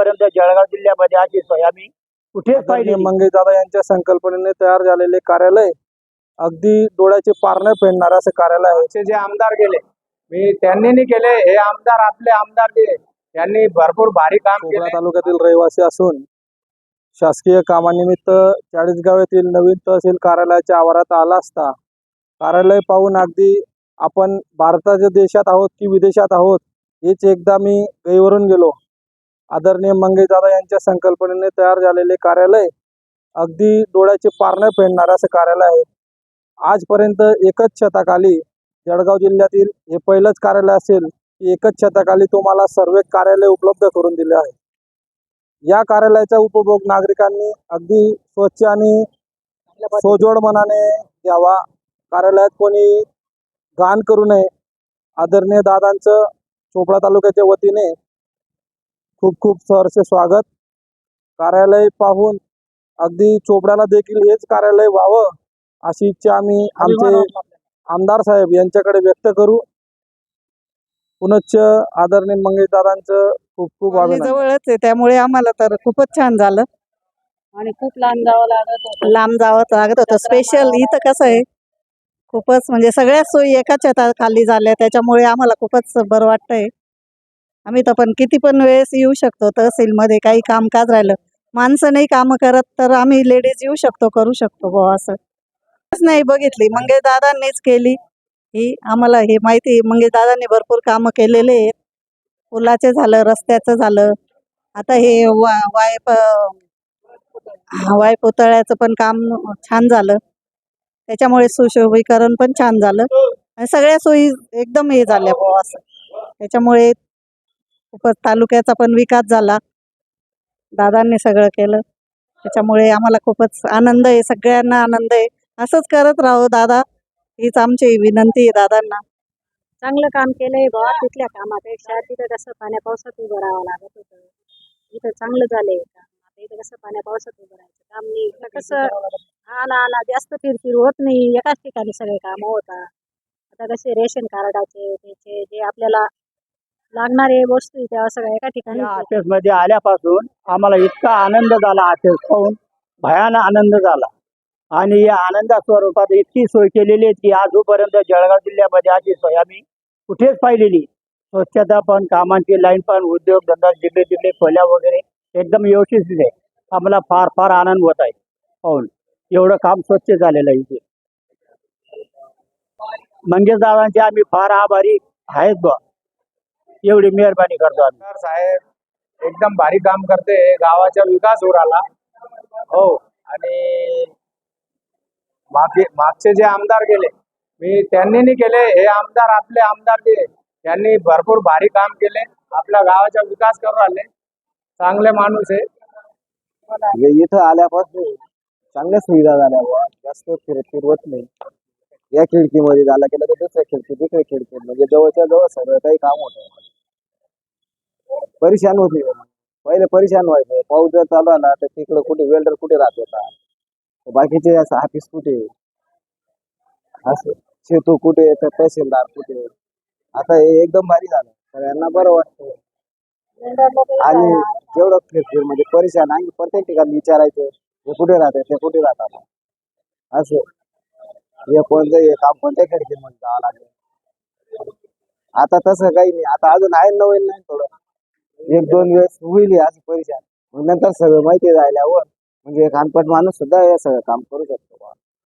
आजूपर्यंत जळगाव जिल्ह्यामध्ये अशी सोय आम्ही कुठेच पाहिली आदरणीय मंगेश दादा यांच्या संकल्पनेने तयार झालेले कार्यालय अगदी डोळ्याचे पारणे फेडणारे असं कार्यालय आहे. जे आमदार गेले मी त्यांनी नाही केले हे आमदार आपले आमदार जे त्यांनी भरपूर भारी काम केले. तालुक्यातील रहिवासी असून शासकीय कामानिमित्त चाळीसगाव येथील नवीन तहसील कार्यालयाच्या आवारात आला असता कार्यालय पाहून अगदी आपण भारताच्या देशात आहोत की विदेशात आहोत हेच एकदा मी गैवरून गेलो. आदरणीय मंगेश दादा यांच्या संकल्पनेने तयार झालेले कार्यालय अगदी डोळ्याचे पारणे फेडणारे असं कार्यालय आहे. आजपर्यंत एकच छताखाली जळगाव जिल्ह्यातील हे पहिलंच कार्यालय असेल की एकच छताखाली तुम्हाला सर्व कार्यालय उपलब्ध करून दिले आहे. या कार्यालयाचा उपभोग नागरिकांनी अगदी स्वच्छ आणि सोजोड मनाने घ्यावा. कार्यालयात कोणी घाण करू नये. आदरणीय दादांचं चोपडा तालुक्याच्या वतीने खूप खूप सहर्ष स्वागत. कार्यालय पाहून अगदी चोपड्याला देखील हेच कार्यालय व्हावं अशी इच्छा आम्ही आमचे आमदार साहेब यांच्याकडे व्यक्त करू. पुनश्च आदरणीय मंगेश दादांचं खूप खूप जवळच आहे त्यामुळे आम्हाला तर खूपच छान झालं. आणि खूप लांब जावं लागत होतं. लांब जावं लागत होतं. स्पेशल इथं कसं आहे? खूपच म्हणजे सगळ्याच सोयी एका छताखाली झाल्या त्याच्यामुळे आम्हाला खूपच बरं वाटतंय. आम्ही तर पण किती पण वेळेस येऊ शकतो तहसीलमध्ये काही कामकाज राहिलं माणसं नाही कामं करत तर आम्ही लेडीज येऊ शकतो करू शकतो बुवा असं. नाही बघितली मंगेश दादांनीच केली. ही आम्हाला हे माहिती आहे. मंगेश दादांनी भरपूर कामं केलेले आहेत. पुलाचे झालं रस्त्याचं झालं. आता हे वा वाय वाय पुतळ्याचं पण काम छान झालं. त्याच्यामुळे सुशोभीकरण पण छान झालं. आणि सगळ्या सोयी एकदम हे झाल्या बुवा असं. त्याच्यामुळे तालुक्याचा पण विकास झाला. दादांनी सगळं केलं. त्याच्यामुळे आम्हाला खूपच आनंद आहे सगळ्यांना आनंद आहे. असंच करत राहू दादा. हीच आमची विनंती आहे दादांना. चांगलं काम केलंय बा तिथल्या कामापेक्षा तिथं कसं पाण्या पावसात उभं राहावं लागत होतं. इथं चांगलं झालंय काम आता इथं कसं पाण्या पावसात उभं राहायचं? काम नाही. इथं कसं हा ना ना जास्त फिरफिर होत नाही. एकाच ठिकाणी सगळे कामं होतात. आता कसे रेशन कार्डाचे त्याचे जे आपल्याला लागणारे वस्तू त्या सगळ्या एका ठिकाणी या ऑफिसमध्ये आल्यापासून आम्हाला इतका आनंद झाला ऑफिस पाहून. भयान आनंद झाला. आणि या आनंदा स्वरूपात इतकी सोय केलेली आहे की आजूपर्यंत जळगाव जिल्ह्यामध्ये अशी सोय आम्ही कुठेच पाहिलेली स्वच्छता पण कामांची लाईन पण उद्योग धंदा जिल्हे जिल्हे खोल्या वगैरे एकदम व्यवस्थित आहे. आम्हाला फार फार आनंद होत आहे. पाहून एवढं काम स्वच्छ झालेलं आहे इथे. मंगेश दादांचे आम्ही फार आभारी आहेत बा एवढी मेहरबानी करतो आम्ही. आमदार साहेब एकदम भारी काम करते. गावाचा विकास होऊ राहिला. हो आणि मागे मागचे जे आमदार गेले मी त्यांनी नाही केले. हे आमदार आपले आमदार जे त्यांनी भरपूर भारी काम केले. आपल्या गावाचा विकास करू राहिले. चांगले माणूस आहे. म्हणजे इथं आल्यापासून चांगल्या सुविधा झाल्या बुवा. जास्त फिर फिरवत नाही. या खिडकीमध्ये झाला केलं तर दुसऱ्या खिडकी दुसऱ्या खिडकी म्हणजे जवळच्या जवळ सगळं काही काम होतं परेशान होते पहिले परेशान व्हायचं. पाऊस जर चालू आला तर तिकडं कुठे वेल्डर कुठे राहत होता? बाकीचे असं ऑफिस कुठे? असं. शेतू कुठे? तर तहसीलदार कुठे? आता हे एकदम भारी झालं. सगळ्यांना बरं वाटतं आणि जेवढं फिरफिर म्हणजे परेशान. आणि प्रत्येक ठिकाणी विचारायचं हे कुठे राहते ते कुठे राहतात? असं. हे कोणतं हे काम कोणत्या खिडकीमध्ये जावं लागेल? आता तसं काही नाही. आता अजून आहे नवीन नाही थोडं. एक दोन वेळेस होईल हे असं परेशान. नंतर सगळं माहिती झाल्यावर म्हणजे एक अनपट माणूस सुद्धा हे सगळं काम करू शकतो.